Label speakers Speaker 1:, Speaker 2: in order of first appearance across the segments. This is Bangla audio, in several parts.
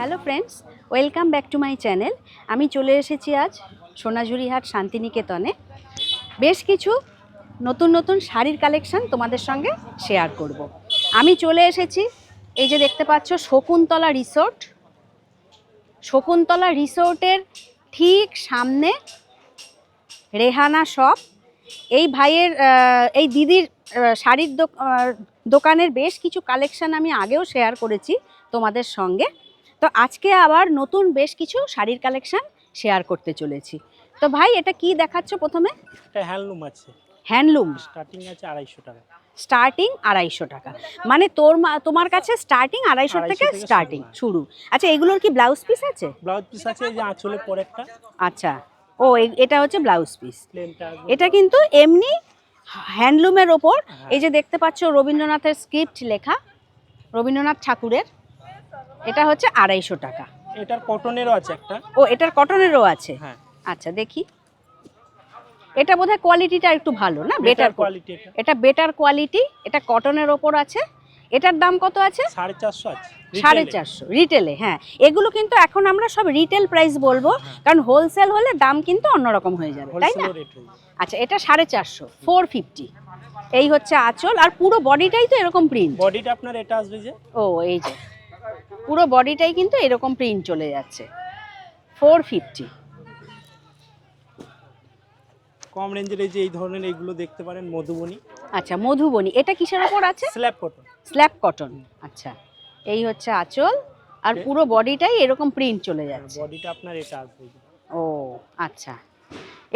Speaker 1: Hello friends welcome back to my channel আমি চলে এসেছি আজ সোনাঝুরিহাট শান্তিনিকেতনে। বেশ কিছু নতুন নতুন শাড়ির কালেকশান তোমাদের সঙ্গে শেয়ার করব। আমি চলে এসেছি, এই যে দেখতে পাচ্ছ, শকুন্তলা রিসোর্ট শকুন্তলা রিসোর্টের ঠিক সামনে রেহানা শপ এই ভাইয়ের এই দিদির শাড়ির দোক- দোকানের বেশ কিছু কালেকশান আমি আগেও শেয়ার করেছি তোমাদের সঙ্গে। তো আজকে আবার নতুন বেশ কিছু শাড়ির কালেকশন শেয়ার করতে চলেছি। তো ভাই এটা কি দেখাচ্ছ প্রথমে?
Speaker 2: এটা হ্যান্ডলুম আছে।
Speaker 1: হ্যান্ডলুম
Speaker 2: স্টার্টিং আছে আড়াইশো টাকা।
Speaker 1: স্টার্টিং আড়াইশো টাকা। মানে তোর তোমার কাছে স্টার্টিং আড়াইশো থেকে স্টার্টিং
Speaker 2: শুরু,
Speaker 1: শুরু। আচ্ছা এগুলোর কি ব্লাউজ পিস আছে?
Speaker 2: ব্লাউজ পিস আছে এই যে আঁচলে পরে একটা।
Speaker 1: আচ্ছা। ও এটা হচ্ছে ব্লাউজ পিস এটা কিন্তু এমনি হ্যান্ডলুমের ওপর।
Speaker 2: হ্যাঁ।
Speaker 1: এই যে দেখতে পাচ্ছ রবীন্দ্রনাথের স্ক্রিপ্ট লেখা রবীন্দ্রনাথ ঠাকুরের। এটা হচ্ছে আড়াইশো টাকা।
Speaker 2: এটার কটনেরও আছে একটা।
Speaker 1: ও এটার কটনেরও আছে?
Speaker 2: হ্যাঁ।
Speaker 1: আচ্ছা দেখি। এটা বোধহয় কোয়ালিটিটা একটু ভালো না? বেটার
Speaker 2: কোয়ালিটি এটা।
Speaker 1: বেটার কোয়ালিটি এটা কটনের ওপর আছে। এটার দাম কত আছে?
Speaker 2: সাড়ে চারশো আছে।
Speaker 1: সাড়ে চারশো। রিটেলে হ্যাঁ। এগুলো কিন্তু এখন আমরা সব রিটেল প্রাইস বলব।
Speaker 2: হ্যাঁ।
Speaker 1: কারণ হোলসেল হলে দাম কিন্তু অন্যরকম হয়ে যাবে তাই না। আচ্ছা এটা সাড়ে চারশো ফোর ফিফটি এই হচ্ছে আঁচল। আর পুরো বডিটাই তো এরকম প্রিন্ট
Speaker 2: বডিটা আপনার এটা আসবে যে।
Speaker 1: ও এই যে। পুরো বডিটাই কিন্তু এরকম প্রিন্ট চলে যাচ্ছে। ফোর ফিফটি
Speaker 2: কম রেঞ্জের এই যে এই ধরনের এইগুলো দেখতে পারেন মধুবনী।
Speaker 1: আচ্ছা মধুবনী। এটা কিসের ওপর আছে?
Speaker 2: স্ল্যাব কটন
Speaker 1: স্ল্যাব কটন আচ্ছা এই হচ্ছে আঁচল। আর পুরো বডিটাই এরকম প্রিন্ট চলে যাচ্ছে।
Speaker 2: বডিটা আপনার এটা আসবে।
Speaker 1: ও আচ্ছা।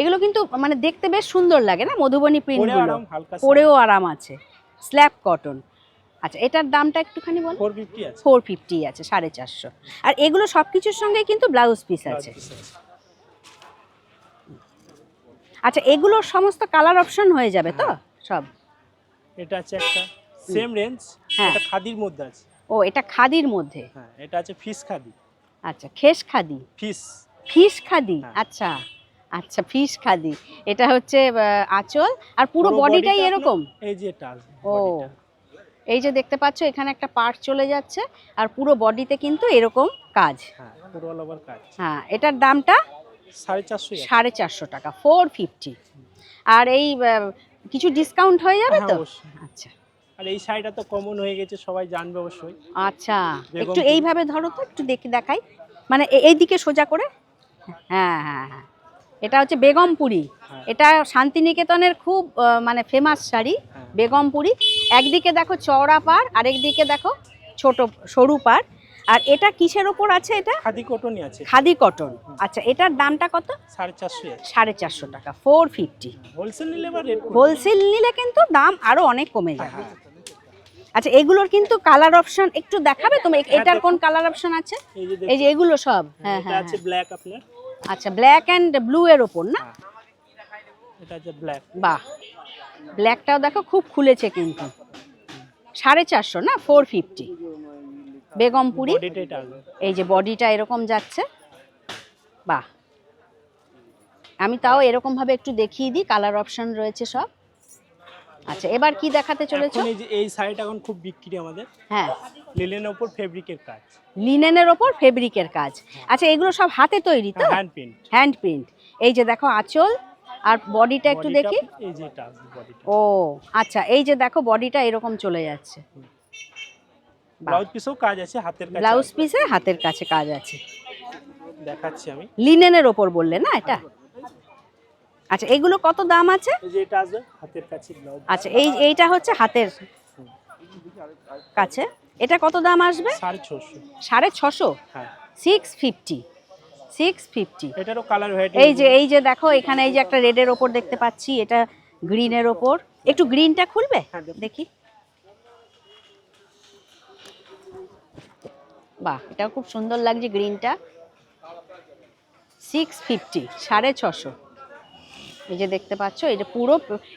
Speaker 1: এগুলো কিন্তু মানে দেখতে বেশ সুন্দর লাগে না? মধুবনী
Speaker 2: পরে
Speaker 1: প্রিন্টগুলো
Speaker 2: আরাম
Speaker 1: পরেও আরাম আছে। স্ল্যাব কটন আচ্ছা এটার দামটা একটুখানি বল।
Speaker 2: ফোর ফিফটি আছে।
Speaker 1: ফোর ফিফটি আছে সাড়ে চারশো। আর এগুলো সব কিছুর সঙ্গে কিন্তু ব্লাউজ পিস আছে। আচ্ছা এগুলোর সমস্ত কালার অপশন হয়ে যাবে তো?
Speaker 2: হ্যাঁ।
Speaker 1: সব।
Speaker 2: এটা আছে একটা সেম রেঞ্জ
Speaker 1: হ্যাঁ।
Speaker 2: এটা খাদির মধ্যে আছে।
Speaker 1: ও এটা খাদির মধ্যে?
Speaker 2: হ্যাঁ এটা আছে ফিস খাদি।
Speaker 1: আচ্ছা khes khadi?
Speaker 2: Fish
Speaker 1: fish khadi?
Speaker 2: হ্যাঁ।
Speaker 1: আচ্ছা আচ্ছা ফিশ খাদি। এটা হচ্ছে আঁচল। আর পুরো বডিটাই এরকম?
Speaker 2: এই যে এটা
Speaker 1: ও। এই যে দেখতে পাচ্ছ এখানে একটা পার্ট চলে যাচ্ছে আর পুরো বডিতে কিন্তু এরকম কাজ।
Speaker 2: হ্যাঁ কাজ।
Speaker 1: হ্যাঁ এটার দামটা
Speaker 2: সাড়ে চারশো
Speaker 1: সাড়ে চারশো টাকা ফোর ফিফটি আর এই কিছু ডিসকাউন্ট হয়ে যাবে
Speaker 2: হ্যাঁ
Speaker 1: তো? আচ্ছা।
Speaker 2: আর এই শাড়িটা তো কমন হয়ে গেছে সবাই জানবে অবশ্যই।
Speaker 1: আচ্ছা একটু এইভাবে ধরো তো একটু দেখি দেখাই। মানে এইদিকে সোজা করে? হ্যাঁ হ্যাঁ হ্যাঁ। এটা হচ্ছে বেগমপুরি
Speaker 2: হ্যাঁ।
Speaker 1: এটা শান্তিনিকেতনের খুব মানে ফেমাস শাড়ি
Speaker 2: হ্যাঁ।
Speaker 1: বেগমপুরি একদিকে দেখো চওড়া পার আরেকদিকে দেখো ছোট সরু পার আর এটা কিসের ওপর আছে এটা?
Speaker 2: খাদি কটনই আছে।
Speaker 1: খাদি কটন। আচ্ছা এটার দামটা কত?
Speaker 2: সাড়ে চারশো
Speaker 1: সাড়ে চারশো টাকা ফোর ফিফটি
Speaker 2: হোলসেল নিলে
Speaker 1: হোলসেল নিলে কিন্তু দাম আরও অনেক কমে যাবে।
Speaker 2: হ্যাঁ।
Speaker 1: আচ্ছা এগুলোর কিন্তু কালার অপশন একটু দেখাবে? তুমি এটার কোন কালার অপশন আছে?
Speaker 2: এই যে
Speaker 1: এগুলো সব। হ্যাঁ হ্যাঁ
Speaker 2: আছে ব্ল্যাক আপনার।
Speaker 1: হ্যাঁ। আচ্ছা ব্ল্যাক অ্যান্ড ব্লু এর ওপর না?
Speaker 2: হ্যাঁ। এটা ব্ল্যাক
Speaker 1: বাহ। ব্ল্যাকটাও দেখো খুব খুলেছে কিন্তু। সাড়ে চারশো না? Four fifty Begumpuri. এই যে বডিটা এরকম যাচ্ছে। বাহ। আমি তাও এরকমভাবে একটু দেখিয়ে দিই কালার অপশন রয়েছে সব। আচ্ছা এবার কি দেখাতে চলেছো?
Speaker 2: এখন এই যে এই শাড়িটা এখন খুব বিক্রি আমাদের।
Speaker 1: হ্যাঁ।
Speaker 2: লিলেনের উপর ফেব্রিকের কাজ।
Speaker 1: লিনেনের ওপর ফেব্রিকের কাজ। আচ্ছা এগুলো সব হাতে তৈরি তো?
Speaker 2: হ্যান্ড প্রিন্ট
Speaker 1: হ্যান্ড প্রিন্ট এই যে দেখো আঁচল আর বডিটা একটু দেখি।
Speaker 2: এই যে এটা বডিটা
Speaker 1: ও আচ্ছা এই যে দেখো বডিটা এরকম চলে যাচ্ছে।
Speaker 2: ব্লাউজ পিসেও কাজ আছে হাতের কাজ
Speaker 1: ব্লাউজ পিসে হাতের কাছে কাজ আছে।
Speaker 2: দেখাচ্ছি আমি।
Speaker 1: লিনেনের ওপর বললে না এটা? আচ্ছা এগুলো কত দাম আছে?
Speaker 2: এটা আসবে হাতের কাছে
Speaker 1: আচ্ছা এই এইটা হচ্ছে হাতের কাছে। এটা কত দাম আসবে?
Speaker 2: সাড়ে ছশো।
Speaker 1: সাড়ে ছশো?
Speaker 2: হ্যাঁ।
Speaker 1: সিক্স ফিফটি সিক্স ফিফটি
Speaker 2: এটারও কালার
Speaker 1: এই যে এই যে দেখো এখানে এই যে একটা রেডের ওপর দেখতে পাচ্ছি এটা গ্রিনের ওপর। একটু গ্রিনটা খুলবে?
Speaker 2: হ্যাঁ,
Speaker 1: দেখি। বাহ এটা খুব সুন্দর লাগছে গ্রিনটা সিক্স ফিফটি সাড়ে ছশো। এই যে দেখতে পাচ্ছ এটা পুরো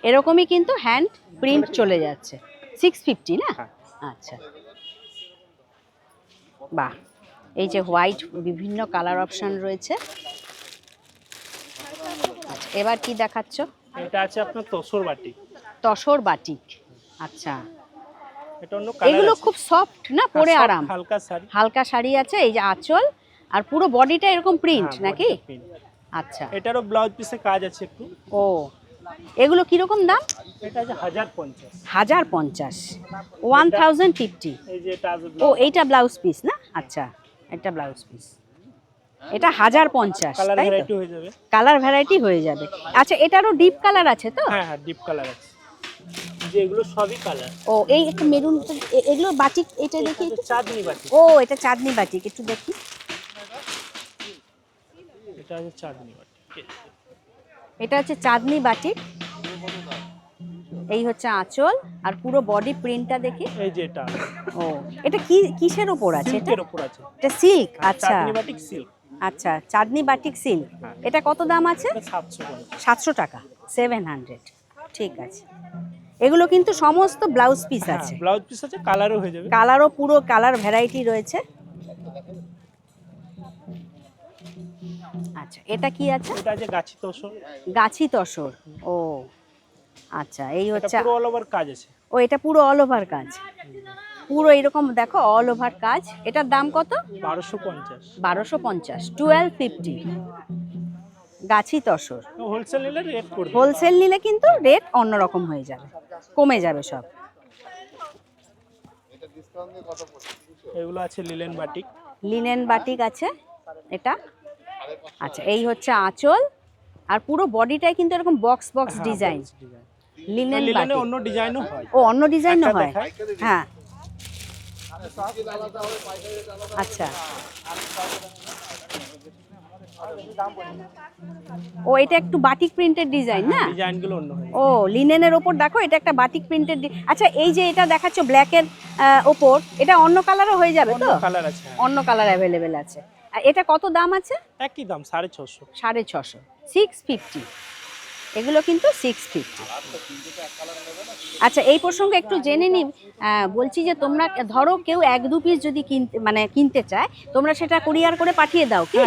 Speaker 1: এরকমই কিন্তু হ্যান্ড প্রিন্ট চলে যাচ্ছে। সিক্স ফিফটি না?
Speaker 2: হ্যাঁ।
Speaker 1: আচ্ছা। বাহ এই যে হোয়াইট বিভিন্ন কালার অপশন রয়েছে। আচ্ছা এবার কি দেখাচ্ছ?
Speaker 2: এটা আছে আপনার তসর বাটি।
Speaker 1: তসর বাটিক আচ্ছা। এগুলো খুব সফট না? পরে
Speaker 2: হ্যাঁ,
Speaker 1: আরাম।
Speaker 2: হালকা শাড়ি।
Speaker 1: হালকা শাড়ি আছে এই যে আঁচল। আর পুরো বডিটা এরকম প্রিন্ট
Speaker 2: হ্যাঁ,
Speaker 1: নাকি। আচ্ছা।
Speaker 2: এটারও ব্লাউজ পিসে কাজ আছে একটু।
Speaker 1: ও। এগুলো কীরকম দাম?
Speaker 2: এটা আছে হাজার পঞ্চাশ।
Speaker 1: হাজার পঞ্চাশ। ওয়ান থাউজেন্ড ফিফটি
Speaker 2: এই যে এটা
Speaker 1: ও এইটা ব্লাউজ পিস না? আচ্ছা এটা ব্লাউজ পিস এটা হাজার পঞ্চাশ
Speaker 2: কালার ভ্যারাইটি হয়ে যাবে।
Speaker 1: কালার ভ্যারাইটি হয়ে যাবে। আচ্ছা এটারও ডিপ কালার আছে তো?
Speaker 2: হ্যাঁ হ্যাঁ ডিপ কালার আছে। যে এগুলো সবই কালার
Speaker 1: ও এই একটু মেরুন এগুলো বাটিক এটা দেখি একটু।
Speaker 2: চাঁদনি বাটি
Speaker 1: ও এটা চাঁদনি বাটিক একটু দেখি।
Speaker 2: এটা আছে চাঁদনি বাটি।
Speaker 1: এটা হচ্ছে চাঁদনি বাটিক এই হচ্ছে আঁচল আর পুরো বডি প্রিন্টটা দেখি।
Speaker 2: এই যে এটা।
Speaker 1: ও এটা কি কিসের ওপর আছে এটা?
Speaker 2: সিল্কের উপর আছে।
Speaker 1: এটা সিল্ক আচ্ছা।
Speaker 2: চাঁদনি বাটিক সিল্ক
Speaker 1: আচ্ছা চাঁদনি বাটিক সিল্ক
Speaker 2: হ্যাঁ।
Speaker 1: এটা কত দাম আছে?
Speaker 2: সাতশো
Speaker 1: টাকা। সেভেন হান্ড্রেড ঠিক আছে। এগুলো কিন্তু সমস্ত ব্লাউজ পিস
Speaker 2: হ্যাঁ
Speaker 1: আছে।
Speaker 2: ব্লাউজ পিস আছে কালারও হয়ে যাবে।
Speaker 1: কালারও পুরো কালার ভ্যারাইটি রয়েছে। আচ্ছা এটা কি আছে?
Speaker 2: এটা আছে গাছি তোষর
Speaker 1: গাছি তসর ও আচ্ছা এই হচ্ছে
Speaker 2: পুরো অল ওভার কাজ আছে।
Speaker 1: ও এটা পুরো অল ওভার কাজ। পুরো এরকম দেখো অল ওভার কাজ। এটার দাম কত?
Speaker 2: বারোশো পঞ্চাশ।
Speaker 1: বারোশো পঞ্চাশ টুয়েলভ ফিফটি গাছি তসর
Speaker 2: হোলসেল নিলে রেট করবে।
Speaker 1: হোলসেল নিলে কিন্তু রেট অন্যরকম হয়ে যাবে কমে যাবে সব।
Speaker 2: এগুলো আছে লিলেন বাটিক
Speaker 1: লিনেন বাটিক আছে এটা। আচ্ছা এই হচ্ছে আঁচল। আর পুরো বডিটাই কিন্তু এরকম box box design linen batik
Speaker 2: অন্য ডিজাইনও হয়।
Speaker 1: ও অন্য ডিজাইনও হয়? হ্যাঁ। আচ্ছা। ও এটা একটু বাটিক প্রিন্টেড ডিজাইন না?
Speaker 2: ডিজাইনগুলো অন্য হয়।
Speaker 1: ও লিনেনের ওপর দেখো এটা একটা বাটিক প্রিন্টেড আচ্ছা এই যে এটা দেখাচ্ছ ব্ল্যাকের ওপর এটা অন্য কালারও হয়ে যাবে
Speaker 2: অন্য
Speaker 1: তো?
Speaker 2: কালার আছে হ্যাঁ।
Speaker 1: অন্য কালার অ্যাভেলেবেল আছে। এটা কত দাম আছে?
Speaker 2: একই দাম সাড়ে ছশো।
Speaker 1: সাড়ে ছশো। সিক্স ফিফটি এগুলো কিন্তু সিক্স ফিফটি আচ্ছা এই প্রসঙ্গে একটু জেনে নিই। বলছি যে তোমরা ধরো কেউ এক দু পিস যদি কিনতে মানে কিনতে চায় তোমরা সেটা কুরিয়ার করে পাঠিয়ে দাও কি?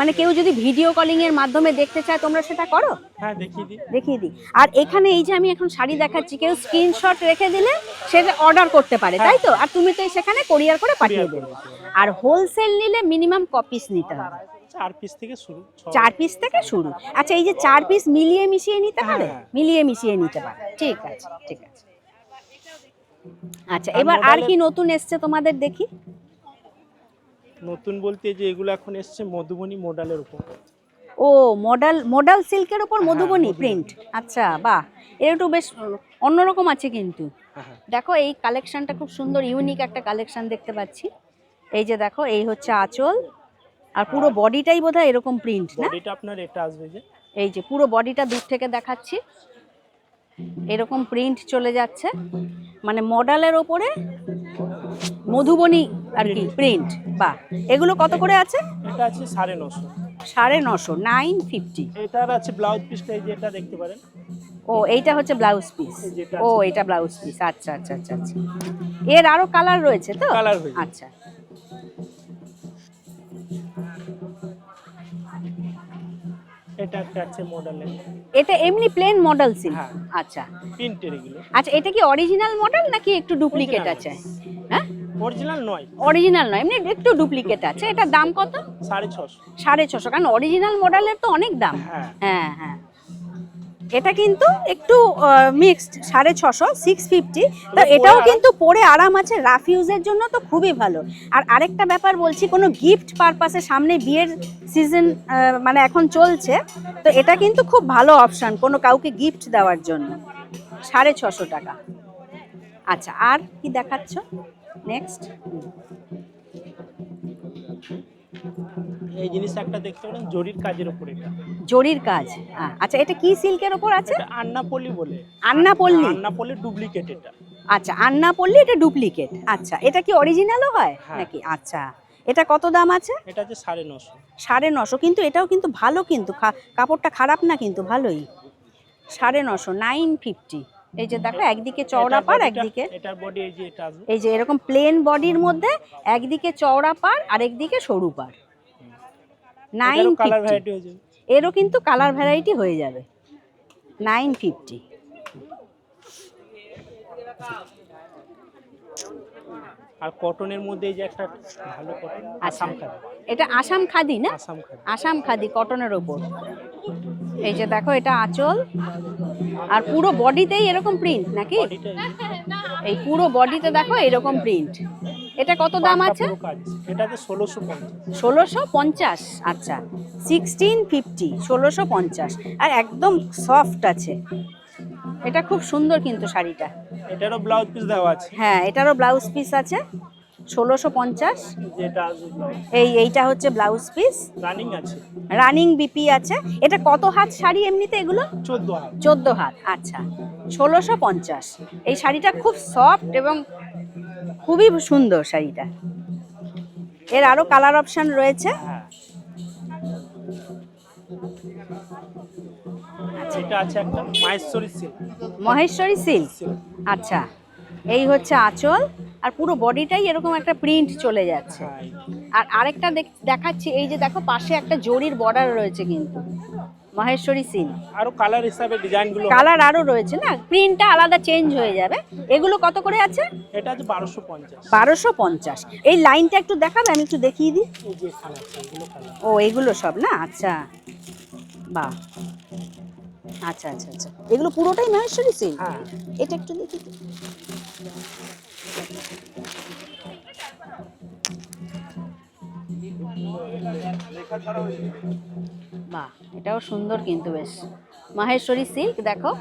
Speaker 1: মানে কেউ যদি ভিডিও কলিং এর মাধ্যমে দেখতে চায় তোমরা সেটা করো?
Speaker 2: হ্যাঁ দেখিয়ে দিই।
Speaker 1: দেখিয়ে দিই। আর এখানে এই যে আমি এখন শাড়ি দেখাচ্ছি কেউ স্ক্রিনশট রেখে দিলে সেটা অর্ডার করতে পারে তাই তো? আর তুমি তো সেখানে কোরিয়ার করে পাঠিয়ে দেবে। আর হোলসেল নিলে মিনিমাম কপিস নিতে হবে?
Speaker 2: চার পিস থেকে শুরু
Speaker 1: চার পিস থেকে শুরু। আচ্ছা এই যে চার পিস মিলিয়ে মিশিয়ে নিতে পারে?
Speaker 2: হ্যাঁ।
Speaker 1: মিলিয়ে মিশিয়ে নিতে পারে। ঠিক আছে ঠিক আছে। আচ্ছা এবার আর কি নতুন এসছে তোমাদের দেখি?
Speaker 2: নতুন বলতে যে এগুলো এখন এসছে মধুবনী মডেলের উপর।
Speaker 1: ও মডেল মডেল সিল্কের উপর
Speaker 2: হ্যাঁ,
Speaker 1: মধুবনী। প্রিন্ট আচ্ছা বাহ। এর একটু বেশ অন্যরকম আছে কিন্তু।
Speaker 2: হ্যাঁ হ্যাঁ।
Speaker 1: দেখো এই কালেকশনটা খুব সুন্দর ইউনিক একটা কালেকশন দেখতে পাচ্ছি। এই যে দেখো এই হচ্ছে আঁচল। আর পুরো বডিটাই বোধহয় এরকম প্রিন্ট না?
Speaker 2: বডিটা আপনার এটা আসবে যে।
Speaker 1: এই যে পুরো বডিটা দূর থেকে দেখাচ্ছি। এরকম প্রিন্ট চলে যাচ্ছে। মানে মডেলের ওপরে মধুবনী আর কি প্রিন্ট বা এগুলো কত করে আছে?
Speaker 2: এটা আছে সাড়ে নশো।
Speaker 1: সাড়ে নশো নাইন ফিফটি
Speaker 2: এটার আছে ব্লাউজ পিসটা এই যে এটা দেখতে পারেন।
Speaker 1: ও এইটা হচ্ছে ব্লাউজ পিস ও এটা ব্লাউজ পিস আচ্ছা আচ্ছা আচ্ছা আচ্ছা। এর আরও কালার রয়েছে তো?
Speaker 2: কালার
Speaker 1: আচ্ছা।
Speaker 2: এটা একটা আছে মডেলের
Speaker 1: এটা এমনি প্লেন মডেল
Speaker 2: হ্যাঁ।
Speaker 1: আচ্ছা।
Speaker 2: প্রিন্টের এগুলো।
Speaker 1: আচ্ছা এটা কি অরিজিনাল মডেল নাকি একটু ডুপ্লিকেট
Speaker 2: Original।
Speaker 1: আছে? হ্যাঁ?
Speaker 2: অরিজিনাল নয়।
Speaker 1: অরিজিনাল নয় এমনি একটু ডুপ্লিকেট আছে। এটার দাম কত?
Speaker 2: সাড়ে ছশো।
Speaker 1: সাড়ে ছশো। কারণ অরিজিনাল মডেলের তো অনেক দাম।
Speaker 2: হ্যাঁ।
Speaker 1: হ্যাঁ হ্যাঁ। এটা কিন্তু একটু মিক্সড সাড়ে ছশো সিক্স ফিফটি তো এটাও কিন্তু পরে আরাম আছে রাফ ইউজের জন্য তো খুবই ভালো। আর আরেকটা ব্যাপার বলছি কোনো গিফট পারপাসে সামনে বিয়ের সিজন মানে এখন চলছে তো এটা কিন্তু খুব ভালো অপশান কোনো কাউকে গিফট দেওয়ার জন্য। সাড়ে ছশো টাকা। আচ্ছা আর কি দেখাচ্ছ? নেক্সট
Speaker 2: এই জিনিস একটা দেখতে পারেন জরির কাজের উপর এটা।
Speaker 1: জরির কাজ আচ্ছা এটা কি সিল্কের ওপর আছে?
Speaker 2: এটা আন্নাপলি বলে।
Speaker 1: আন্না পল্লী
Speaker 2: আন্নাপলি ডুপ্লিকেট এটা।
Speaker 1: আচ্ছা আন্না পল্লী এটা ডুপ্লিকেট। আচ্ছা এটা কি অরিজিনালও হয়
Speaker 2: হ্যাঁ।
Speaker 1: নাকি? আচ্ছা এটা কত দাম আছে?
Speaker 2: এটা আছে সাড়ে নশো।
Speaker 1: সাড়ে নশো কিন্তু এটাও কিন্তু ভালো কিন্তু কাপড়টা খারাপ না কিন্তু ভালোই। সাড়ে নশো নাইন ফিফটি এই যে দেখো একদিকে চওড়া পার একদিকে
Speaker 2: এই যে
Speaker 1: এই যে এরকম প্লেন বডির মধ্যে একদিকে চওড়া পার আর একদিকে সরু পার নাইন
Speaker 2: কালার ভ্যারাইটি হয়ে যাবে
Speaker 1: এরও কিন্তু কালার ভ্যারাইটি হয়ে যাবে। নাইন ফিফটি
Speaker 2: আর কটনের মধ্যে যে একটা ভালো কটন
Speaker 1: আচ্ছা।
Speaker 2: আসাম খাদি।
Speaker 1: এটা আসাম খাদি না?
Speaker 2: আসাম খাদি।
Speaker 1: আসাম খাদি কটনের ওপর। এই যে দেখো এটা আঁচল। আর পুরো বডিতেই এরকম প্রিন্ট নাকি? এই পুরো বডিতে দেখো এরকম প্রিন্ট এটা কত দাম আছে?
Speaker 2: এটাতে ষোলোশো পঞ্চাশ।
Speaker 1: ষোলোশো পঞ্চাশ আচ্ছা। সিক্সটিন ফিফটি ষোলোশো পঞ্চাশ। আর একদম সফট আছে। এটা খুব সুন্দর কিন্তু শাড়িটা।
Speaker 2: এটারও ব্লাউজ পিস দেওয়া আছে।
Speaker 1: হ্যাঁ এটারও ব্লাউজ পিস আছে ষোলোশো পঞ্চাশ। এই এইটা হচ্ছে ব্লাউজ পিস
Speaker 2: রানিং আছে।
Speaker 1: রানিং বিপি আছে। এটা কত হাত শাড়ি এমনিতে এগুলো?
Speaker 2: চোদ্দ হাত।
Speaker 1: চোদ্দ হাত আচ্ছা। ষোলোশো পঞ্চাশ। এই শাড়িটা খুব সফট এবং খুবই সুন্দর শাড়িটা। এর আরও কালার অপশন রয়েছে।
Speaker 2: এটা আছে একটা মাহেশ্বরী সিল্ক
Speaker 1: মহেশ্বরী সিল্ক আচ্ছা। এই হচ্ছে আঁচল আর পুরো বডিটাই এরকম একটা প্রিন্ট চলে যাচ্ছে। আর আরেকটা দেখ- দেখাচ্ছি এই যে দেখো পাশে একটা জরির বর্ডার রয়েছে কিন্তু। মহেশ্বরী সিল্ক
Speaker 2: আরও কালার হিসাবে ডিজাইনগুলো
Speaker 1: কালার আরও রয়েছে না? প্রিন্টটা আলাদা চেঞ্জ হয়ে যাবে। এগুলো কত করে আছে?
Speaker 2: এটা আছে বারোশো পঞ্চাশ।
Speaker 1: বারোশো পঞ্চাশ। এই লাইনটা একটু দেখাবে আমি একটু দেখিয়ে দিই।
Speaker 2: আছে
Speaker 1: ও এগুলো সব না? আচ্ছা। বাহ। আচ্ছা আচ্ছা আচ্ছা। এগুলো পুরোটাই মহেশ্বরী সিল্ক?
Speaker 2: হ্যাঁ।
Speaker 1: এটা একটু দেখি। বাহ এটাও সুন্দর কিন্তু বেশ। মাহেশ্বরী সিল্ক দেখো।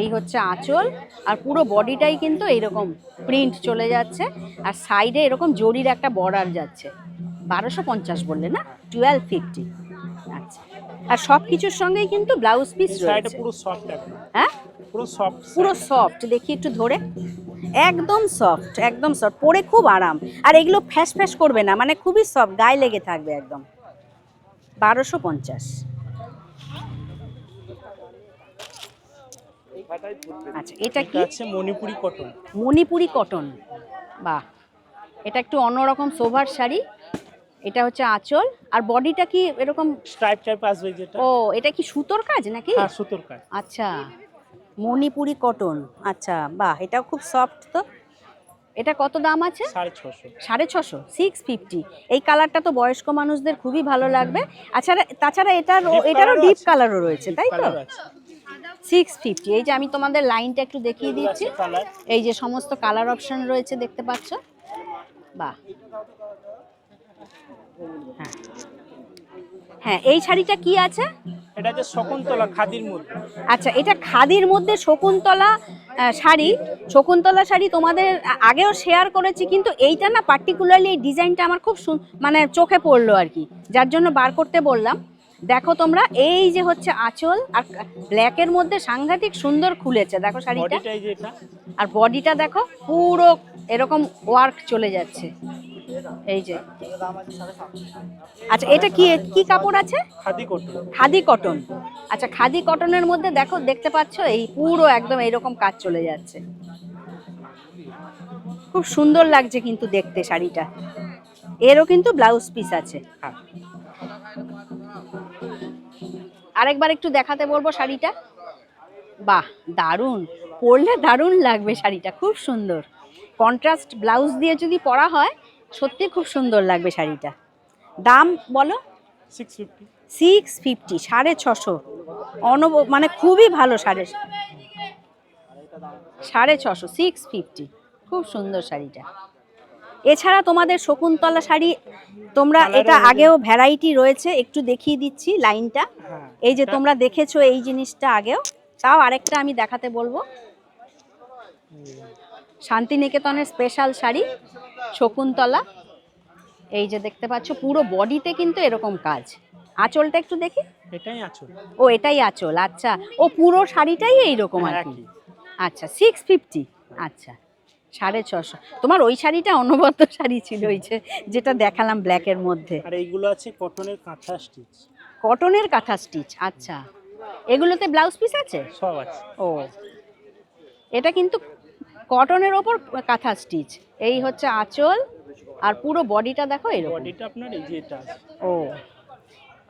Speaker 1: এই হচ্ছে আঁচল আর পুরো বডিটাই কিন্তু এইরকম প্রিন্ট চলে যাচ্ছে আর সাইডে এরকম জরির একটা বর্ডার যাচ্ছে। বারোশো পঞ্চাশ বললে না? Twelve fifty. আচ্ছা। আর সব কিছুর সঙ্গেই কিন্তু ব্লাউজ পিস রয়েছে।
Speaker 2: পুরো সফট
Speaker 1: হ্যাঁ?
Speaker 2: পুরো সফট
Speaker 1: পুরো সফট দেখি একটু ধরে। একদম সফট একদম সফট পরে খুব আরাম। আর এগুলো ফ্যাস ফ্যাস করবে না মানে খুবই সফট গায়ে লেগে থাকবে একদম। বারোশো পঞ্চাশ। আচ্ছা এটা
Speaker 2: এটা
Speaker 1: কি
Speaker 2: আছে মণিপুরি কটন
Speaker 1: মণিপুরি কটন বাহ। এটা একটু অন্যরকম সোভার শাড়ি। এটা হচ্ছে আঁচল। আর বডিটা কি এরকম
Speaker 2: স্ট্রাইপ টাইপ আসবে যেটা।
Speaker 1: ও এটা কি সুতোর কাজ নাকি?
Speaker 2: হ্যাঁ সুতোর কাজ।
Speaker 1: আচ্ছা। মণিপুরি কটন। আচ্ছা বাহ এটাও খুব সফট তো। এটা কত দাম আছে?
Speaker 2: সাড়ে ছশো।
Speaker 1: সাড়ে ছশো সিক্স ফিফটি এই কালারটা তো বয়স্ক মানুষদের খুবই ভালো লাগবে। আচ্ছা তাছাড়া এটার এটারও ডিপ কালারও রয়েছে তাই তো? সিক্স ফিফটি এই যে আমি তোমাদের লাইনটা একটু দেখিয়ে দিচ্ছি। এই যে সমস্ত কালার অপশন রয়েছে দেখতে পাচ্ছ? বাহ। হ্যাঁ। হ্যাঁ এই শাড়িটা কি আছে?
Speaker 2: এটা আছে শকুন্তলা খাদির মধ্যে
Speaker 1: আচ্ছা এটা খাদির মধ্যে শকুন্তলা শাড়ি। শকুন্তলা শাড়ি তোমাদের আগেও শেয়ার করেছি কিন্তু এইটা না পার্টিকুলারলি এই ডিজাইনটা আমার খুব মানে চোখে পড়ল আর কি। যার জন্য বার করতে বললাম। দেখো তোমরা এই যে হচ্ছে আঁচল আর ব্ল্যাকের মধ্যে সাংঘাতিক সুন্দর খুলেছে। দেখো শাড়িটা। আর বডিটা দেখো পুরো এরকম ওয়ার্ক চলে যাচ্ছে। এই যে। আচ্ছা এটা কি কি কাপড় আছে?
Speaker 2: খাদি কটন
Speaker 1: খাদি কটন আচ্ছা খাদি কটনের মধ্যে দেখো দেখতে পাচ্ছ এই পুরো একদম এইরকম কাজ চলে যাচ্ছে। খুব সুন্দর লাগছে কিন্তু দেখতে শাড়িটা। এরও কিন্তু ব্লাউজ পিস আছে।
Speaker 2: হ্যাঁ।
Speaker 1: আরেকবার একটু দেখাতে বলব শাড়িটা। বাহ দারুণ। পরলে দারুণ লাগবে শাড়িটা খুব সুন্দর। কন্ট্রাস্ট ব্লাউজ দিয়ে যদি পরা হয় সত্যি খুব সুন্দর লাগবে শাড়িটা। দাম বলো?
Speaker 2: সিক্স ফিফটি
Speaker 1: সিক্স ফিফটি সাড়ে ছশো। অনব মানে খুবই ভালো সাড়ে সাড়ে ছশো সিক্স ফিফটি খুব সুন্দর শাড়িটা। এছাড়া তোমাদের শকুন্তলা শাড়ি তোমরা এটা আগেও ভ্যারাইটি রয়েছে একটু দেখিয়ে দিচ্ছি লাইনটা।
Speaker 2: হ্যাঁ।
Speaker 1: এই যে তোমরা দেখেছ এই জিনিসটা আগেও। তাও আরেকটা আমি দেখাতে বলব। শান্তিনিকেতনের স্পেশাল শাড়ি। শকুন্তলা এই যে দেখতে পাচ্ছ পুরো বডিতে কিন্তু এরকম কাজ। আঁচলটা একটু দেখি?
Speaker 2: এটাই আছো
Speaker 1: ও এটাই আঁচল আচ্ছা। ও পুরো শাড়িটাই এইরকম আর কি? আচ্ছা সিক্স ফিফটি আচ্ছা সাড়ে ছশো। তোমার ওই শাড়িটা অনবদ্য শাড়ি ছিল ওই যে যেটা দেখালাম ব্ল্যাকের মধ্যে।
Speaker 2: আর এইগুলো আছে কটনের কাঁথা স্টিচ
Speaker 1: কটনের কাঁথা স্টিচ আচ্ছা। এগুলোতে ব্লাউজ পিস আছে?
Speaker 2: সব আছে।
Speaker 1: ও এটা কিন্তু কটনের ওপর কাঁথা স্টিচ এই হচ্ছে আঁচল আর পুরো বডিটা দেখো এরকম।
Speaker 2: বডিটা আপনার এই যে এটা
Speaker 1: ও।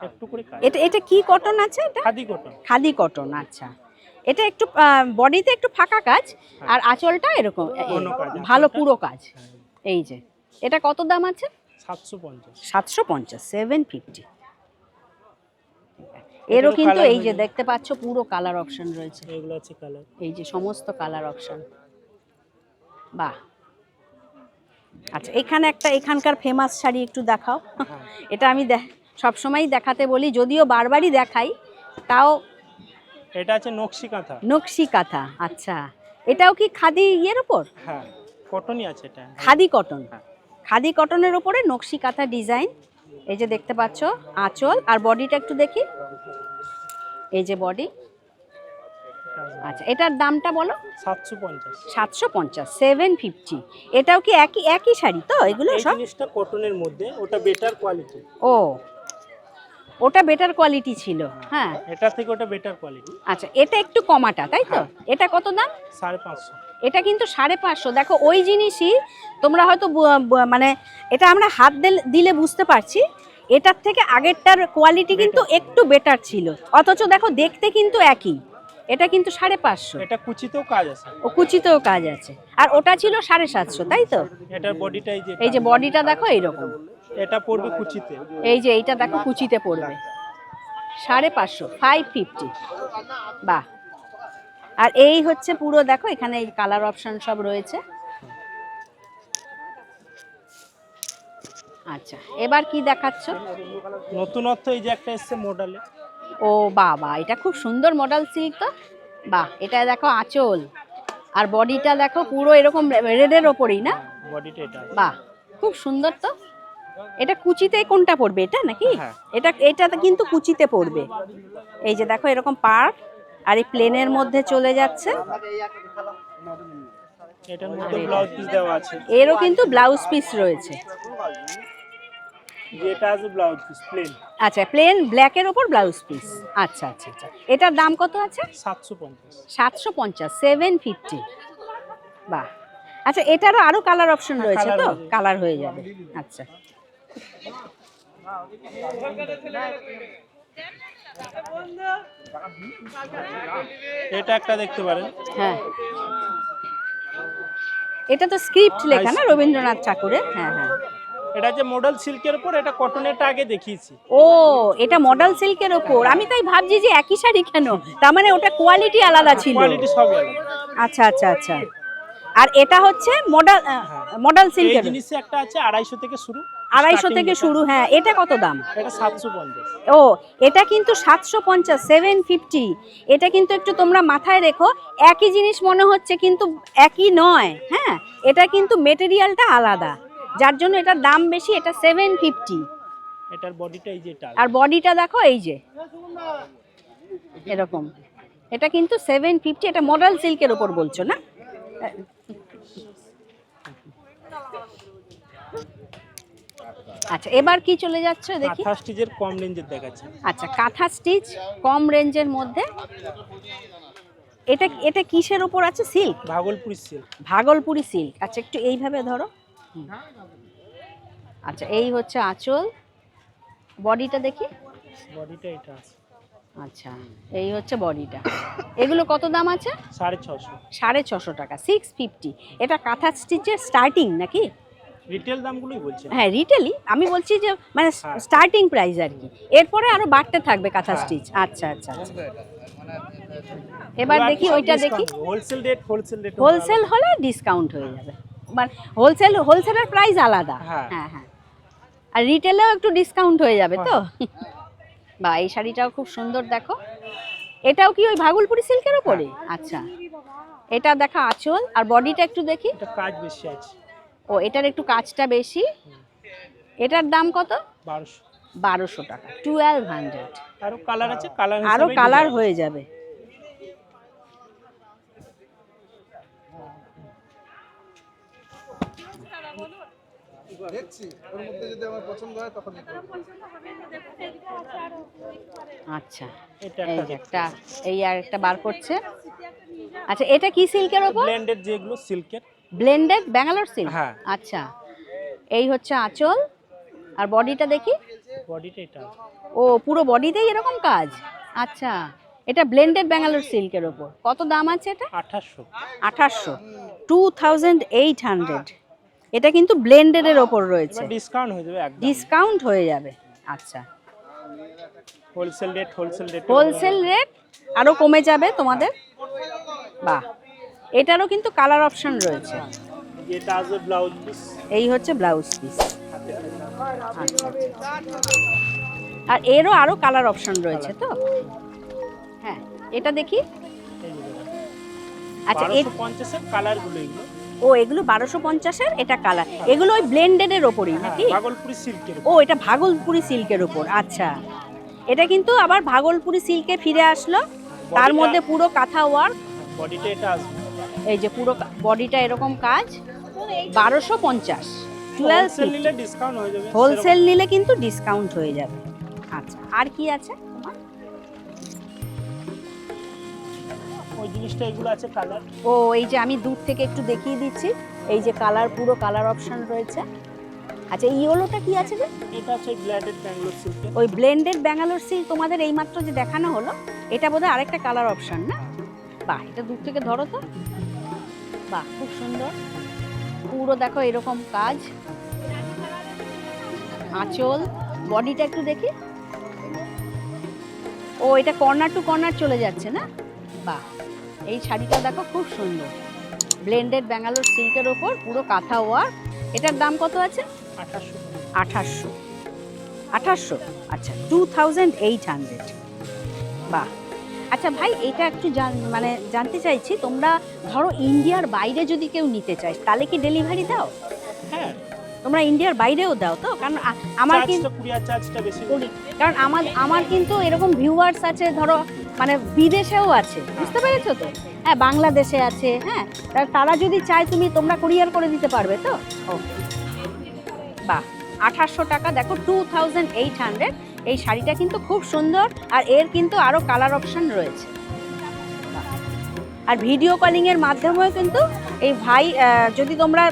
Speaker 2: একটু করে
Speaker 1: এটা এটা কি কটন আছে এটা?
Speaker 2: খাদি কটন
Speaker 1: খাদি কটন আচ্ছা। এটা একটু বডিতে একটু ফাঁকা কাজ আর আঁচলটা এরকম
Speaker 2: কাজ,
Speaker 1: ভালো পুরো কাজ। এই যে। এটা কত দাম আছে?
Speaker 2: সাতশো পঞ্চাশ।
Speaker 1: সাতশো পঞ্চাশ সেভেন ফিফটি এরও কিন্তু এই যে দেখতে পাচ্ছ পুরো কালার অপশন রয়েছে।
Speaker 2: এগুলো আছে কালার
Speaker 1: এই যে সমস্ত কালার অপশন বাহ। আচ্ছা এখানে একটা এখানকার ফেমাস শাড়ি একটু দেখাও। এটা আমি সব সময় দেখাতে বলি যদিও বারবারই দেখাই তাও
Speaker 2: এটা আছে নকশি কাঁথা।
Speaker 1: নকশি কাঁথা আচ্ছা। এটাও কি খাদি ইয়ের ওপর?
Speaker 2: হ্যাঁ কটনই আছে এটা।
Speaker 1: খাদি কটন
Speaker 2: হ্যাঁ।
Speaker 1: খাদি কটনের ওপরে নকশি কাঁথা ডিজাইন এই যে দেখতে পাচ্ছ আঁচল। আর বডিটা একটু দেখি। এই যে বডি আচ্ছা এটার দামটা বলো?
Speaker 2: সাতশো পঞ্চাশ।
Speaker 1: সাতশো পঞ্চাশ সেভেন ফিফটি এটাও কি একই একই শাড়ি তো? এগুলো সব?
Speaker 2: জিনিসটা কটনের মধ্যে ওটা বেটার কোয়ালিটি
Speaker 1: ও ওটা বেটার কোয়ালিটি ছিল হ্যাঁ।
Speaker 2: এটা থেকে ওটা বেটার কোয়ালিটি
Speaker 1: আচ্ছা এটা একটু কমাটা তাই তো?
Speaker 2: হ্যাঁ।
Speaker 1: এটা কত দাম?
Speaker 2: সাড়ে পাঁচশো।
Speaker 1: এটা কিন্তু সাড়ে পাঁচশো। দেখো ওই জিনিসই তোমরা হয়তো মানে এটা আমরা হাত দিল- দিলে বুঝতে পারছি। এটার থেকে আগেরটার কোয়ালিটি কিন্তু একটু বেটার ছিল। অথচ দেখো দেখতে কিন্তু একই। এটা কিন্তু সাড়ে পাঁচশো।
Speaker 2: এটা কুচিতেও কাজ আছে।
Speaker 1: ও কুচিতেও কাজ আছে। আর ওটা ছিল সাড়ে সাতশো তাই তো?
Speaker 2: এটার বডিটাই যে
Speaker 1: এই যে বডিটা দেখো এইরকম।
Speaker 2: এটা পড়বে কুচিতে।
Speaker 1: এই যে এইটা দেখো কুচিতে পড়বে। সাড়ে পাঁচশো ফাইভ ফিফটি বাহ। আর এই হচ্ছে পুরো দেখো এখানে এই কালার অপশন সব রয়েছে। আচ্ছা এবার কি দেখাচ্ছ?
Speaker 2: নতুনত্ব এই যে একটা এসছে মডেলে
Speaker 1: ও বাবা এটা খুব সুন্দর মডেল সিল্ক তো। বাহ এটা দেখো আঁচল। আর বডিটা দেখো পুরো এরকম রেডের ওপরেই না?
Speaker 2: বডিটা এটা।
Speaker 1: বাহ খুব সুন্দর তো। এটা কুচিতে কোনটা পড়বে এটা নাকি?
Speaker 2: হ্যাঁ।
Speaker 1: এটা এটা কিন্তু কুচিতে পড়বে এই যে দেখো এরকম পার্ট আর এই প্লেনের মধ্যে চলে যাচ্ছে। এরও কিন্তু ব্লাউজ পিস রয়েছে।
Speaker 2: যেটা আছে ব্লাউজ পিস প্লেন
Speaker 1: আচ্ছা প্লেন ব্ল্যাকের ওপর ব্লাউজ পিস আচ্ছা আচ্ছা আচ্ছা। এটার দাম কত আছে?
Speaker 2: সাতশো পঞ্চাশ।
Speaker 1: সাতশো পঞ্চাশ সেভেন ফিফটি বাহ। আচ্ছা এটারও আরও কালার অপশন
Speaker 2: হ্যাঁ,
Speaker 1: রয়েছে তো? কালার হয়ে যাবে। আচ্ছা।
Speaker 2: এটা একটা দেখতে পারেন।
Speaker 1: হ্যাঁ। এটা তো স্ক্রিপ্ট লেখা না রবীন্দ্রনাথ ঠাকুরের? হ্যাঁ হ্যাঁ।
Speaker 2: এটা যে মডেল সিল্কের উপর এটা কটনেরটা আগে দেখিয়েছি।
Speaker 1: ও এটা মডেল সিল্কের ওপর আমি তাই ভাবছি যে একই শাড়ি কেন? তার মানে ওটা কোয়ালিটি আলাদা ছিল।
Speaker 2: কোয়ালিটি আলাদা।
Speaker 1: আচ্ছা আচ্ছা আচ্ছা। আর এটা হচ্ছে মডেল মডেল
Speaker 2: এই
Speaker 1: সিল্কের
Speaker 2: জিনিসে একটা আছে আড়াইশো থেকে শুরু
Speaker 1: আড়াইশো থেকে শুরু হ্যাঁ। এটা কত দাম?
Speaker 2: এটা
Speaker 1: ও এটা কিন্তু সাতশো পঞ্চাশ সেভেন ফিফটি এটা কিন্তু একটু তোমরা মাথায় রেখো একই জিনিস মনে হচ্ছে কিন্তু একই নয় হ্যাঁ। এটা কিন্তু মেটেরিয়ালটা আলাদা। যার জন্য এটার দাম বেশি এটা সেভেন ফিফটি
Speaker 2: এটার বডিটা এই যেটা
Speaker 1: আর বডিটা দেখো এই যে। এরকম। এটা কিন্তু সেভেন ফিফটি এটা মডেল সিল্কের ওপর বলছো না? আচ্ছা এবার কি চলে যাচ্ছে দেখি।
Speaker 2: কাঁথা স্টিচের কম রেঞ্জের দেখাচ্ছে।
Speaker 1: আচ্ছা কাঁথা স্টিচ কম রেঞ্জের মধ্যে। এটা এটা কিসের ওপর আছে? Silk
Speaker 2: Bhagalpuri silk
Speaker 1: Bhagalpuri silk আচ্ছা একটু এইভাবে ধরো। আচ্ছা এই হচ্ছে আঁচল। বডিটা দেখি।
Speaker 2: বডিটা এটা আছে।
Speaker 1: আচ্ছা এই হচ্ছে বডিটা। এগুলো কত দাম আছে?
Speaker 2: সাড়ে ছশো
Speaker 1: সাড়ে ছশো টাকা সিক্স ফিফটি এটা কাঁথা স্টিচের স্টার্টিং নাকি?
Speaker 2: রিটেল দামগুলোই বলছে
Speaker 1: হ্যাঁ রিটেলই আমি বলছি যে মানে
Speaker 2: হ্যাঁ।
Speaker 1: স্টার্টিং প্রাইস আর কি। এরপরে আরও বাড়তে থাকবে কাঁথা স্টিচ আচ্ছা আচ্ছা আচ্ছা। এবার দেখি ওইটা দেখি।
Speaker 2: Wholesale rate wholesale rate
Speaker 1: wholesale হলে ডিসকাউন্ট হয়ে যাবে। মানে হোলসেল হোলসেলের প্রাইস আলাদা।
Speaker 2: হ্যাঁ।
Speaker 1: হ্যাঁ হ্যাঁ। আর রিটেলেও একটু ডিসকাউন্ট হয়ে যাবে তো? বা এই শাড়িটাও খুব সুন্দর দেখো। এটাও কি ওই ভাগলপুরি সিল্কের ওপরে আচ্ছা। এটা দেখা আঁচল আর বডিটা একটু দেখি।
Speaker 2: এটা কাজ বেশি আছে।
Speaker 1: ও এটার একটু কাজটা বেশি। এটার দাম কত?
Speaker 2: বারোশো।
Speaker 1: বারোশো টাকা। টুয়েলভ হান্ড্রেড
Speaker 2: আরও কালার আছে কালার
Speaker 1: আরও কালার হয়ে যাবে।
Speaker 3: দেখছি ওর মধ্যে যদি আমার পছন্দ হয় তখন
Speaker 1: আচ্ছা
Speaker 2: এটা
Speaker 1: এই
Speaker 2: একটা
Speaker 1: যে একটা এই আর একটা বার করছে। আচ্ছা এটা কি সিল্কের ওপর?
Speaker 2: ব্লেন্ডেড যেগুলো সিল্কের।
Speaker 1: ব্লেন্ডেড ব্যাঙ্গালোর সিল্ক
Speaker 2: হ্যাঁ।
Speaker 1: আচ্ছা এই হচ্ছে আঁচল। আর বডিটা দেখি।
Speaker 2: বডিটা এটা।
Speaker 1: ও পুরো বডিতেই এরকম কাজ? আচ্ছা এটা ব্লেন্ডেড ব্যাঙ্গালোর সিল্কের ওপর। কত দাম আছে এটা?
Speaker 2: আঠাশশো।
Speaker 1: আঠাশশো। টু থাউজেন্ড এইট হান্ড্রেড এটা কিন্তু ব্লেন্ডেডের ওপর রয়েছে।
Speaker 2: ডিসকাউন্ট হয়ে যাবে একদম।
Speaker 1: ডিসকাউন্ট হয়ে যাবে। আচ্ছা।
Speaker 2: Wholesale rate wholesale rate
Speaker 1: wholesale rate আরও কমে যাবে তোমাদের? বাহ। এটারও কিন্তু কালার অপশন রয়েছে।
Speaker 2: যেটা আসবে ব্লাউজ পিস
Speaker 1: এই হচ্ছে ব্লাউজ পিস আচ্ছা। আচ্ছা আর এরও আরও কালার অপশন রয়েছে তো? হ্যাঁ এটা দেখি। আচ্ছা এ-
Speaker 2: বারোশো পঞ্চাশের কালারগুলো এগুলো।
Speaker 1: ও এগুলো বারোশো পঞ্চাশের এটা কালার এগুলো ওই ব্লেন্ডেডের ওপরই
Speaker 2: হ্যাঁ
Speaker 1: নাকি?
Speaker 2: ভাগলপুরি সিল্কের
Speaker 1: ও এটা ভাগলপুরি সিল্কের ওপর আচ্ছা। এটা কিন্তু আবার ভাগলপুরি সিল্কে ফিরে আসলো। তার মধ্যে পুরো কাঁথা ওয়ার্ক
Speaker 2: বডিটা এটা আসবে।
Speaker 1: এই যে পুরো বডিটা এরকম কাজ। বারোশো পঞ্চাশ।
Speaker 2: হোলসেল নিলে
Speaker 1: কিন্তু ডিসকাউন্ট হয়ে যাবে। আচ্ছা আর কি আছে?
Speaker 2: ওই জিনিসটা এগুলো আছে কালার
Speaker 1: ও এই যে আমি দূর থেকে একটু দেখিয়ে দিচ্ছি। এই যে কালার পুরো কালার অপশন রয়েছে। আচ্ছা ইয়েলোটা কি আছে রে
Speaker 2: এটা হচ্ছে ব্ল্যান্ডেড ব্যাঙ্গালোর সিল্কের
Speaker 1: ওই ব্লেন্ডেড ব্যাঙ্গালোর সিল্ক তোমাদের এইমাত্র যে দেখানো হলো এটা বোধহয় আরেকটা কালার অপশন না? বাহ এটা দূর থেকে ধরো তো। বাহ খুব সুন্দর। পুরো দেখো এরকম কাজ। আঁচল। বডিটা একটু দেখি। ও এটা কর্নার টু কর্নার চলে যাচ্ছে না? বাহ। এই শাড়িটা দেখো খুব সুন্দর। ব্লেন্ডেড ব্যাঙ্গালোর সিল্কের ওপর পুরো কাঁথা ওয়ার্ক এটার দাম কত আছে?
Speaker 2: আঠাশশো।
Speaker 1: আঠাশশো। আঠাশশো? আচ্ছা টু থাউজেন্ড এইট হান্ড্রেড বাহ। আচ্ছা ভাই এটা একটু জান মানে জানতে চাইছি তোমরা ধরো ইন্ডিয়ার বাইরে যদি কেউ নিতে চায় তাহলে কি ডেলিভারি দাও?
Speaker 2: হ্যাঁ।
Speaker 1: তোমরা ইন্ডিয়ার বাইরেও দাও তো? কারণ আমার কিন্তু কারণ আমার আমার কিন্তু এরকম ভিউয়ার্স আছে ধরো মানে বিদেশেও আছে বুঝতে পেরেছ তো? হ্যাঁ বাংলাদেশে আছে হ্যাঁ? তারা যদি চায় তুমি তোমরা কুরিয়ার করে দিতে পারবে তো? ওকে বাহ আঠাশশো টাকা দেখো টু থাউজেন্ড এইট হান্ড্রেড এই শাড়িটা কিন্তু খুব সুন্দর আর এর কিন্তু আরও কালার অপশন রয়েছে। আর ভিডিও কলিংয়ের মাধ্যমেও কিন্তু এই ভাই যদি তোমরা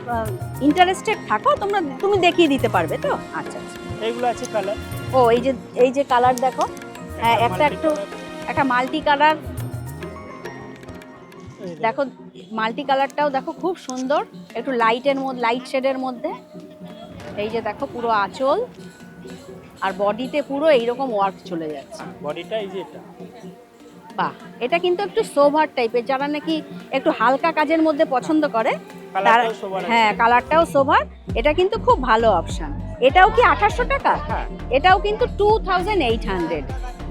Speaker 1: ইন্টারেস্টেড থাকো তোমরা তুমি দেখিয়ে দিতে পারবে তো? আচ্ছা আচ্ছা।
Speaker 2: এগুলো আছে কালার
Speaker 1: ও এই যে এই যে কালার দেখো হ্যাঁ, একটা একটু- একটা মাল্টি কালার। দেখো মাল্টি কালারটাও দেখো খুব সুন্দর। একটু লাইটের মধ্যে লাইট শেডের মধ্যে। এই যে দেখো পুরো আঁচল। আর বডিতে পুরো এইরকম ওয়ার্ক চলে যাচ্ছে।
Speaker 2: বডিটা এই যে এটা।
Speaker 1: বাহ এটা কিন্তু একটু সোভার টাইপের যারা নাকি একটু হালকা কাজের মধ্যে পছন্দ করে তারা হ্যাঁ কালারটাও সোভার এটা কিন্তু খুব ভালো অপশন এটাও কি আঠাশশো টাকা?
Speaker 2: হ্যাঁ।
Speaker 1: এটাও কিন্তু টু থাউজেন্ড এইট হান্ড্রেড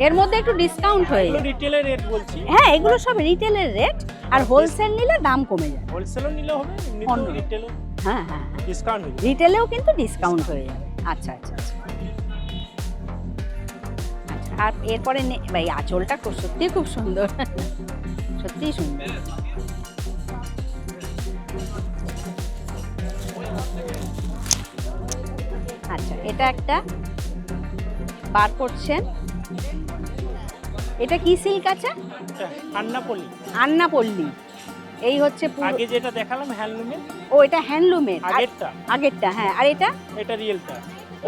Speaker 1: এর মধ্যে একটু ডিসকাউন্ট হয়ে
Speaker 2: রিটেলের রেট বলছি।
Speaker 1: হ্যাঁ এগুলো সব রিটেলের রেট আর হোলসেল নিলে দাম কমে যাবে
Speaker 2: হোলসেলও নিলে হবে রিটেলও
Speaker 1: হ্যাঁ হ্যাঁ
Speaker 2: ডিসকাউন্ট হয়ে
Speaker 1: রিটেলেও কিন্তু ডিসকাউন্ট হয়ে যাবে। আচ্ছা আচ্ছা আচ্ছা। আচ্ছা আর এরপরে ভাই আঁচলটা খুব সত্যি খুব সুন্দর। সত্যিই সুন্দর। আচ্ছা এটা একটা বার করছেন। এটা কি সিল্ক আছে?
Speaker 2: আন্নাপল্লি।
Speaker 1: আন্নাপল্লী। এই হচ্ছে
Speaker 2: আগে যেটা দেখালাম হ্যান্ডলুমের
Speaker 1: ও এটা হ্যান্ডলুমের
Speaker 2: আগেরটা।
Speaker 1: আগেরটা হ্যাঁ। আর এটা?
Speaker 2: এটা রিয়েলটা।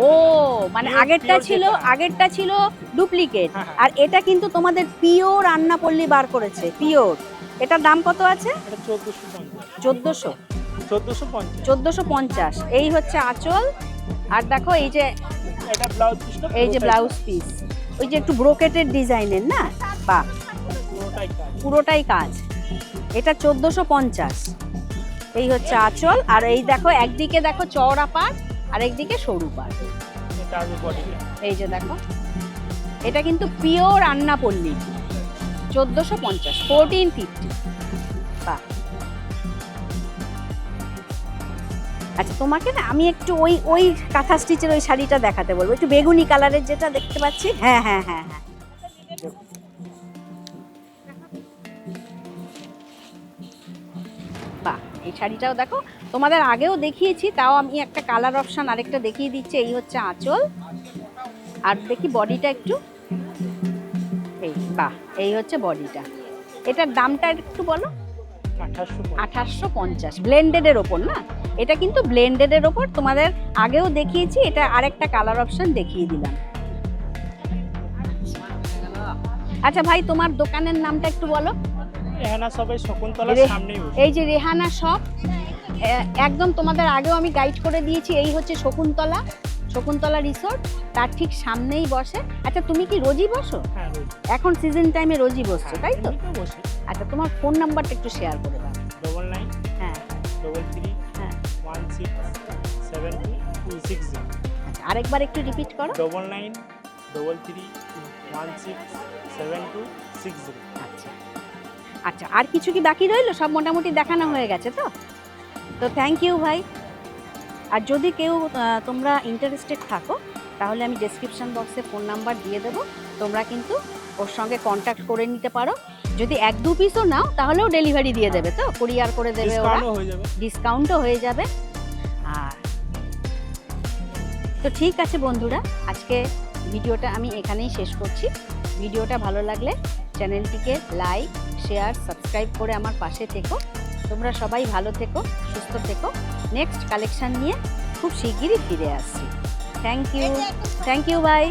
Speaker 1: ও মানে আগেরটা ছিল আগেরটা ছিল ডুপ্লিকেট।
Speaker 2: হ্যাঁ, হ্যাঁ।
Speaker 1: আর এটা কিন্তু তোমাদের পিওর আন্নাপল্লী বার করেছে পিওর। এটার দাম কত আছে?
Speaker 2: চোদ্দোশো
Speaker 1: চোদ্দোশো।
Speaker 2: চোদ্দোশো পঞ্চাশ।
Speaker 1: এই হচ্ছে আঁচল। আর দেখো এই যে
Speaker 2: এটা
Speaker 1: এই যে ব্লাউজ পিস ওই যে একটু ব্রোকেটের ডিজাইনের না? বা
Speaker 2: পুরোটাই কাজ।
Speaker 1: এটা চোদ্দোশো পঞ্চাশ। এই হচ্ছে আঁচল। আর এই দেখো, একদিকে দেখো চওড়া পাড়, আর একদিকে সরু
Speaker 2: বডিটা
Speaker 1: এই যে দেখো। এটা কিন্তু পিওর আন্নাপল্লী। চোদ্দোশো পঞ্চাশ ফোরটিন ফিফটি বাহ। আচ্ছা তোমাকে না আমি একটু ওই ওই কাঁথা স্টিচের ওই শাড়িটা দেখাতে বলব। একটু বেগুনি কালারের যেটা দেখতে পাচ্ছি। হ্যাঁ হ্যাঁ হ্যাঁ হ্যাঁ। বাহ এই শাড়িটাও দেখো। তোমাদের আগেও দেখিয়েছি তাও আমি একটা কালার অপশান আরেকটা দেখিয়ে দিচ্ছি। এই হচ্ছে আঁচল। আর দেখি বডিটা একটু। এই বাহ এই হচ্ছে বডিটা। এটার দামটা একটু বলো।
Speaker 2: আঠাশশো
Speaker 1: আঠাশশো পঞ্চাশ। ব্লেন্ডেডের ওপর না? এটা কিন্তু ব্লেন্ডেডের ওপর তোমাদের আগেও দেখিয়েছি এটা আরেকটা কালার অপশন দেখিয়ে দিলাম। আচ্ছা ভাই তোমার দোকানের নামটা একটু বলো।
Speaker 2: সবাই শকুন্তলার সামনেই
Speaker 1: এই যে রেহানা শপ একদম তোমাদের আগেও আমি গাইড করে দিয়েছি এই হচ্ছে শকুন্তলা শকুন্তলা রিসোর্ট তার ঠিক সামনেই বসে। আচ্ছা তুমি কি রোজই বসো?
Speaker 2: হ্যাঁ
Speaker 1: এখন সিজন টাইমে রোজই বসছো তাই তো? আচ্ছা তোমার ফোন নাম্বারটা একটু শেয়ার করে দাও।
Speaker 2: ডবল নাইন
Speaker 1: হ্যাঁ।
Speaker 2: ডবল থ্রি
Speaker 1: হ্যাঁ
Speaker 2: six seven two two six zero
Speaker 1: আচ্ছা আরেকবার একটু রিপিট করো।
Speaker 2: Double nine double three one six seven two six zero
Speaker 1: আচ্ছা। আচ্ছা আর কিছু কি বাকি রইল? সব মোটামুটি দেখানো হয়ে গেছে তো? তো থ্যাংক ইউ ভাই। আর যদি কেউ তোমরা ইন্টারেস্টেড থাকো তাহলে আমি ডেসক্রিপশন বক্সে ফোন নাম্বার দিয়ে দেবো। তোমরা কিন্তু ওর সঙ্গে কন্ট্যাক্ট করে নিতে পারো। যদি এক দু পিসও নাও তাহলেও ডেলিভারি দিয়ে দেবে তো? কুরিয়ার করে দেবে ওরা।
Speaker 2: ডিসকাউন্টও হয়ে যাবে।
Speaker 1: তো ঠিক আছে বন্ধুরা, আজকে ভিডিওটা আমি এখানেই শেষ করছি। ভিডিওটা ভালো লাগলে চ্যানেলটিকে লাইক, শেয়ার, সাবস্ক্রাইব করে আমার পাশে থেকো। তোমরা সবাই ভালো থেকো, সুস্থ থেকো। নেক্সট কালেকশান নিয়ে খুব শিগগিরই ফিরে আসছি। Thank you. Thank you, bye.